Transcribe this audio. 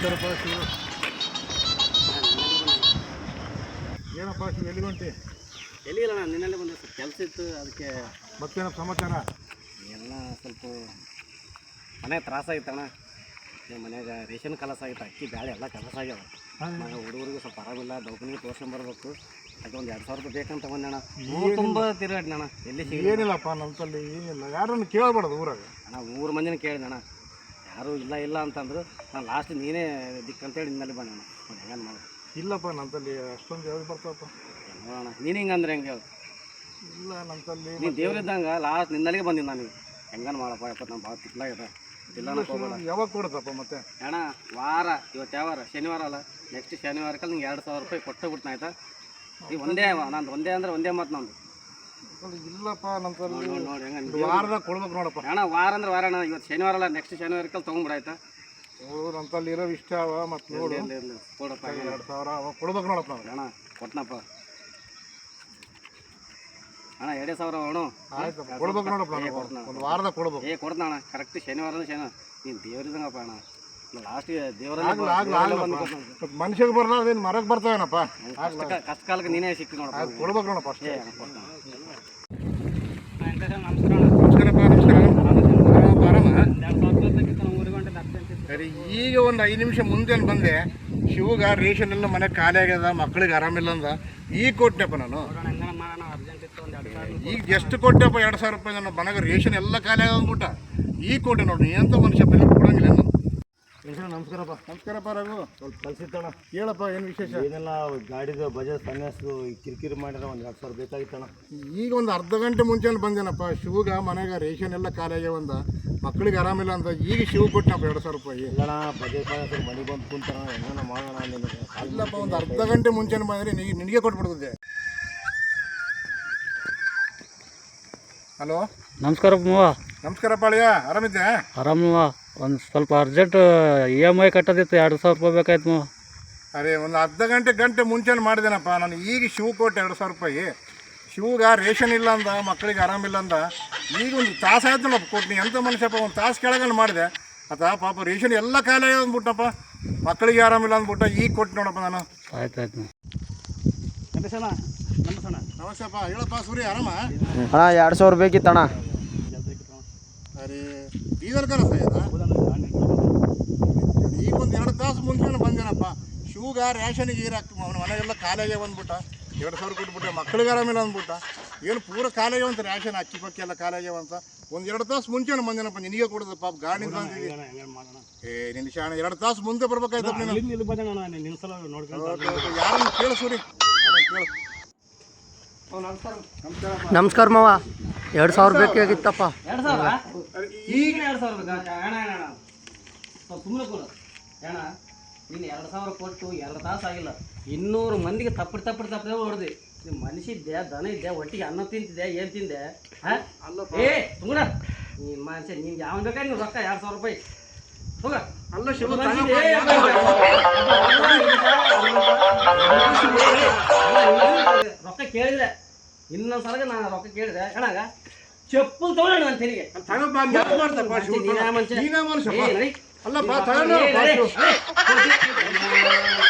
ನಮಸ್ಕಾರಪ್ಪ ಶಿವ ಏನಪ್ಪ ಶಿವ ಎಲ್ಲಿ ಹೊಂಟಿ? ಎಲ್ಲಿಗಿಲ್ಲ ನಾನು ನಿನ್ನೆಲ್ಲೇ ಬಂದೆ ಸ್ವಲ್ಪ ಕೆಲಸ ಇತ್ತು ಅದಕ್ಕೆ ಮತ್ತೇನಪ್ಪ ಸಮಾಚಾರ? ಎಲ್ಲ ಸ್ವಲ್ಪ ಮನೆ ತ್ರಾಸಾಗಿತ್ತಣ್ಣ ನಿಮ್ಮ ಮನ್ಯಾಗ ರೇಷನ್ ಕಲಸ ಆಗಿತ್ತು ಅಕ್ಕಿ ಬ್ಯಾಳೆ ಎಲ್ಲ ಕಲಸ ಆಗ್ಯಾವ. ಮನೆ ಹುಡುಗರಿಗೂ ಸ್ವಲ್ಪ ಆರಾಮಿಲ್ಲ ದವಾಖಾನಿಗೆ ತೋರ್ಸ್ಕೊಂಬರ್ಬೇಕು ಅದಕ್ಕೆ ಒಂದು ಎರಡು ಸಾವಿರ ರೂಪಾಯಿ ಬೇಕಂತ ಬಂದಣ್ಣ ಊರು ತುಂಬ ತಿರುಗಾಡಿನಣ್ಣ ಎಲ್ಲಿ ಏನಿಲ್ಲಪ್ಪ ನಮ್ಮಲ್ಲಿ ಏನಿಲ್ಲ. ಯಾರನ್ನು ಕೇಳಬಾರ್ದು ಊರಾಗ. ಅಣ್ಣ ಊರು ಮಂದಿನ ಕೇಳಿದೆ ಅಣ್ಣ. ಯಾರೂ ಇಲ್ಲ ಇಲ್ಲ ಅಂತಂದ್ರು ನಾನು ಲಾಸ್ಟ್ ನೀನೇ ದಿಕ್ಕು ಅಂತೇಳಿ ನಿನ್ನಲ್ಲಿ ಬಂದೆ ಅಣ್ಣ ಹೆಂಗನ್ ಮಾಡೋದು? ಇಲ್ಲಪ್ಪ ನಂತಲ್ಲಿ ಅಷ್ಟೊಂದು ಯಾವ್ದು ಬರ್ತಾವಪ್ಪ. ನೋಡೋಣ. ನೀನು ಹಿಂಗಂದ್ರೆ ಹೆಂಗೆ ಇಲ್ಲ ನಂತಲ್ಲಿ ನೀನು ದೇವ್ರಿದ್ದಂಗೆ ಲಾಸ್ಟ್ ನಿನ್ನಲ್ಲಿಗೆ ಬಂದಿನಿ ನಾನು ಹೆಂಗನ್ ಮಾಡಪ್ಪ ಯಪ್ಪ ನಾನು ಭಾಳ ತಿಕ್ಲಾಗಿದೆ. ಯಾವಾಗ ಕೊಡುತ್ತಪ್ಪ ಮತ್ತೆ? ಅಣ್ಣ ವಾರ ಇವತ್ತು ಯಾವಾರ? ಶನಿವಾರ ಅಲ್ಲ. ನೆಕ್ಸ್ಟ್ ಶನಿವಾರಕ್ಕೆ ನಿಂಗೆ ಎರಡು ಸಾವಿರ ರೂಪಾಯಿ ಕೊಟ್ಟು ಬಿಡ್ತಾನೆ ಆಯ್ತಾ? ಈ ಒಂದೇ ನಂದು ಒಂದೇ ಅಂದ್ರೆ ಒಂದೇ ಮಾತು ನಂದು. ಇಲ್ಲಪ್ಪ ವಾರದಾಗ ಕೊಡ್ಬೇಕು ನೋಡಪ್ಪ. ಅಣ್ಣ ವಾರ ಅಂದ್ರೆ ವಾರ ಅಣ್ಣ ಇವತ್ತು ಶನಿವಾರ ಅಲ್ಲ ನೆಕ್ಸ್ಟ್ ಶನಿವಾರಕ್ಕೆ ನೋಡು ನಮ್ಮಲ್ಲಿ ಇರೋ ಇಷ್ಟ ಅವ ಮತ್ತೆ ನೋಡು. ಇರ್ಲಿ ಇರ್ಲಿ ಕೊಡಪ್ಪ ಎರಡು ಸಾವಿರ ಅವ ಕೊಡ್ಬೇಕು ನೋಡಪ್ಪ ಅಣ್ಣ ಕೊಟ್ಟನಪ್ಪ ಅಣ್ಣ ಎರಡೇ ಸಾವಿರ ಅಣ್ಣ. ಕೊಡ್ಬೇಕು ನೋಡಪ್ಪ ಒಂದು ವಾರದಾಗ ಕೊಡ್ಬೇಕು. ಏ ಕೊಡ್ತಾನ ಅಣ್ಣ ಕರೆಕ್ಟ್ ಶನಿವಾರ ಶನಿವಾರ. ನೀನು ದೇವ್ರಿದಂಗಪ್ಪ ಅಣ್ಣ. ದೇವರಲ್ಲಿ ಮತ್ತೆ ಮನುಷ್ಯಗೆ ಬರಲ್ಲ ಅದೇನು ಮರಕ್ಕೆ ಬರ್ತಾವೇನಪ್ಪ? ಕಷ್ಟ ಕಾಲಕ್ಕೆ ನೀನೇ ಸಿಕ್ತಿ ನೋಡಪ್ಪ. ಕೊಡ್ಬೇಕು ನೋಡಪ್ಪ ಅಷ್ಟೇ. ಕೊಡ್ತಾನ ನಮಸ್ಕಾರಪ್ಪ ನಮಸ್ಕಾರ. ಸರಿ ಈಗ ಒಂದು ಐದು ನಿಮಿಷ ಮುಂದೆ ಬಂದೆ. ಶಿವಗ ರೇಷನ್ ಎಲ್ಲ ಮನೆ ಖಾಲಿ ಆಗ್ಯದ ಮಕ್ಕಳಿಗೆ ಆರಾಮಿಲ್ಲ ಅಂದ. ಈಗ ಕೊಟ್ಟೆಪ್ಪ ನಾನು. ಈಗ ಎಷ್ಟು ಕೊಟ್ಟೆಪ್ಪ ಎರಡು ಸಾವಿರ ರೂಪಾಯಿ ನನ್ನ ಮನೆಗೆ ರೇಷನ್ ಎಲ್ಲ ಖಾಲಿ ಆಗ ಅಂದ್ಬಿಟ್ಟ. ಈಗ ಕೊಟ್ಟೆ ನೋಡಿ ಎಂತ ಮನುಷ್ಯ ಬೆಲೆ ಕೊಡಂಗಿಲ್ಲ ನಾನು. ನಮಸ್ಕಾರಪ್ಪ ನಮಸ್ಕಾರಪ್ಪ ರಘು. ಸ್ವಲ್ಪ ಕಲ್ಸಿತ್ತಣ್ಣ ಹೇಳಪ್ಪ ಏನು ವಿಶೇಷ? ಏನೆಲ್ಲ ಗಾಡಿದು ಬಜಾಜ್ ಸನ್ಯಾಸು ಕಿರಿಕಿರಿ ಮಾಡಿದ್ರೆ ಒಂದು ಎರಡು ಸಾವಿರ ಬೇಕಾಗಿತ್ತಣ್ಣ. ಈಗ ಒಂದು ಅರ್ಧ ಗಂಟೆ ಮುಂಚೆ ಬಂದೇನಪ್ಪ ಶಿವಗ ಮನೆಗೆ ರೇಷನ್ ಎಲ್ಲ ಖಾಲಿ ಒಂದು ಮಕ್ಕಳಿಗೆ ಆರಾಮಿಲ್ಲ ಅಂತ ಈಗ ಶಿವ ಕೊಟ್ಟನಪ್ಪ ಎರಡು ಸಾವಿರ ರೂಪಾಯಿ. ಇಲ್ಲಣ್ಣ ಬಜಾಜ್ ಫೈನಾನ್ಸ್ ಮನೆ ಬಂದು ಕುಂತಾರ ಏನೋ ಮಾಡೋಣ ಅಲ್ಲಪ್ಪ ಒಂದು ಅರ್ಧ ಗಂಟೆ ಮುಂಚೆ ಬಂದರೆ ನೀ ನಿನಗೆ ಕೊಟ್ಬಿಡ್ತಿದ್ದೆ ಹಲೋ? ನಮಸ್ಕಾರಪ್ಪ ಮಾವ. ನಮಸ್ಕಾರಪ್ಪ ಅಳಿಯ. ಆರಾಮಿದ್ದೆ? ಆರಾಮವ ಒಂದು ಸ್ವಲ್ಪ ಅರ್ಜೆಂಟ್ ಇ ಎಂ ಐ ಕಟ್ಟೋದಿತ್ತು ಎರಡು ಸಾವಿರ ರೂಪಾಯಿ ಬೇಕಾಯ್ತು. ಮಾವ ಅರೆ ಒಂದು ಅರ್ಧ ಗಂಟೆ ಗಂಟೆ ಮುಂಚೆನೇ ಮಾಡಿದೆನಪ್ಪ. ನಾನು ಈಗ ಶಿವು ಕೊಟ್ಟೆ ಎರಡು ಸಾವಿರ ರೂಪಾಯಿ. ಶಿವಗೆ ರೇಷನ್ ಇಲ್ಲ ಅಂದ ಮಕ್ಕಳಿಗೆ ಆರಾಮಿಲ್ಲ ಅಂದ ಈಗ ಒಂದು ತಾಸು ಆಯ್ತು ನೋಡಪ್ಪ ಕೊಟ್ಟು ಎಂಥ ಮನುಷ್ಯಪ್ಪ ಒಂದು ತಾಸು ಕೆಳಗಲ್ಲಿ ಮಾಡಿದೆ. ಆತ ಪಾಪ ರೇಷನ್ ಎಲ್ಲ ಖಾಲಿ ಅಂದ್ಬಿಟ್ಟಪ್ಪ. ಮಕ್ಕಳಿಗೆ ಆರಾಮಿಲ್ಲ ಅಂದ್ಬಿಟ್ಟು ಈಗ ಕೊಟ್ಟು ನೋಡಪ್ಪ ನಾನು. ಆಯ್ತು ಆಯ್ತು ನಮಸ್ತೆಪ್ಪ. ಹೇಳಪ್ಪ ಸೂರ್ಯ ಆರಾಮ? ಅಣ್ಣ ಎರಡು ಸಾವಿರ ಬೇಕಿತ್ತಣ್ಣ. ಅರೆ ಡೀಸೆಲ್ ಕಲಸ ಈಗ ಒಂದು ಎರಡು ತಾಸು ಮುಂಚೆ ಬಂದೇನಪ್ಪ. ಶೂಗ ರೇಷನ್ಗೆ ಈರಾಕ್ ಅವನ ಮನೆಗೆಲ್ಲ ಖಾಲಿಯಾಗೆ ಬಂದ್ಬಿಟ್ಟ. ಎರಡು ಸಾವಿರ ಕೊಟ್ಬಿಟ್ಟೆ ಮಕ್ಕಳಿಗೆ ಆರಾಮಿಲ್ಲ ಅಂದ್ಬಿಟ್ಟ. ಏನು ಪೂರ ಕಾಲೇಜ್ ಅಂತ ರೇಷನ್ ಅಕ್ಕಿ ಪಕ್ಕಿ ಎಲ್ಲ ಖಾಲಿಯಾಗ್ಯಾವ ಅಂತ ಒಂದು ಎರಡು ತಾಸು ಮುಂಚೆ ಬಂದೇನಪ್ಪ ನಿನಗೆ ಕೊಡೋದು ಪಾಪ ಗಾಡಿ. ಏ ನಿನ್ನ ಶಾಣ ಎರಡು ತಾಸು ಮುಂದೆ ಬರ್ಬೇಕಾಯ್ತಪ್ಪ ನೀನು. ಯಾರನ್ನು ಕೇಳು ಸೂರಿ ಯಾರನ್ನ ನಮಸ್ಕಾರ. ನಮಸ್ಕಾರ ಮಾವ. ಎರಡು ಸಾವಿರ ಬೇಕಾಗಿತ್ತಪ್ಪ. ಈಗ ಎರಡು ಸಾವಿರ ಸ್ವಲ್ಪ ಸುಮ್ಮನೆ ಕೂಡ ಅಣ್ಣ ನೀನು ಎರಡು ಸಾವಿರ ಕೊಟ್ಟು ಎರಡು ತಾಸು ಆಗಿಲ್ಲ. ಇನ್ನೂರು ಮಂದಿಗೆ ತಪ್ಪಡಿ ತಪ್ಪಡಿ ತಪ್ಪದೆ ಹೊಡೆದಿ. ನಿಮ್ಮ ಮನುಷ್ಯಿದ್ದೆ ದನ ಇದ್ದೆ ಒಟ್ಟಿಗೆ ಅನ್ನ ತಿಂತಿದ್ದೆ ಏನು ತಿಂದೆ ಹಾಂ? ಏ ಸುಮ್ಮನೆ ನೀನು ಮನುಷ್ಯ ನಿಮ್ಗೆ ಯಾವ ಬೇಕಾ ನೀವು ರೊಕ್ಕ ಎರಡು ಸಾವಿರ ರೂಪಾಯಿ. ಹೋಗ. ಅಲ್ಲ ಶಿವ ರೊಕ್ಕ ಕೇಳಿದ್ರೆ ಇನ್ನೊಂದು ಸಲ ನಾನು ರೊಕ್ಕ ಕೇಳಿದೆ ಅಣ್ಣಾಗ ಚಪ್ಪಲ್ ತಗೊಳ್ಳೋಣ ನಾನು ತೆರಿಗೆ ತಗಪ್ಪ ಯಾಕೆ ಮಾಡ್ತಪ್ಪ ಶಿವ ನೀನೇ ಮನುಷ್ಯ. ನೀನೇ ಮನುಷ್ಯಪ್ಪ ಏ, ನಡಿ. ಅಲ್ಲಪ್ಪ ಏ, ತಗೊಂಡು ನಡಿ. ಶಿವ ಏ,